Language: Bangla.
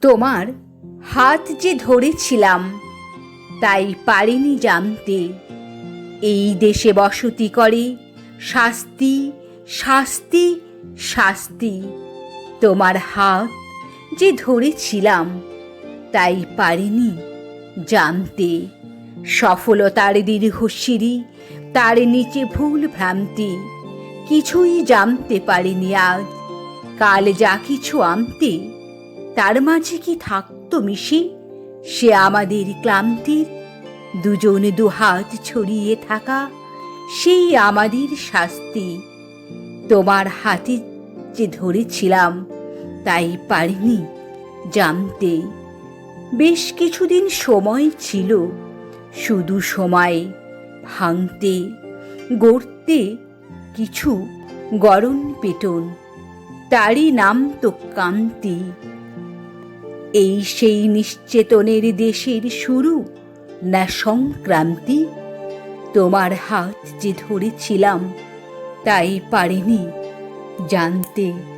তোমার হাত যে ধরেছিলাম, তাই পারিনি জানতে। এই দেশে বসতি করে শাস্তি শাস্তি শাস্তি। তোমার হাত যে ধরেছিলাম, তাই পারিনি জানতে। সফলতার দীর্ঘশিরি তার নিচে ভুল ভ্রান্তি। কিছুই জানতে পারিনি আজ। কাল যা কিছু আনতে তার মাঝে কি থাকতো মিশে? সে আমাদের ক্লান্তির, দুজন দুহাত ছড়িয়ে থাকা, সেই আমাদের শাস্তি। তোমার হাতে যে ধরেছিলাম, তাই পারিনি জানতে। বেশ কিছুদিন সময় ছিল, শুধু সময় ভাঙতে, গড়তে, কিছু গরম পেটন তারই নাম তো কান্তি এই সেই নিশ্চেতনের দেশের শুরু না সংক্রান্তি? তোমার হাত যে ধরেছিলাম তাই পারিনি জানতে।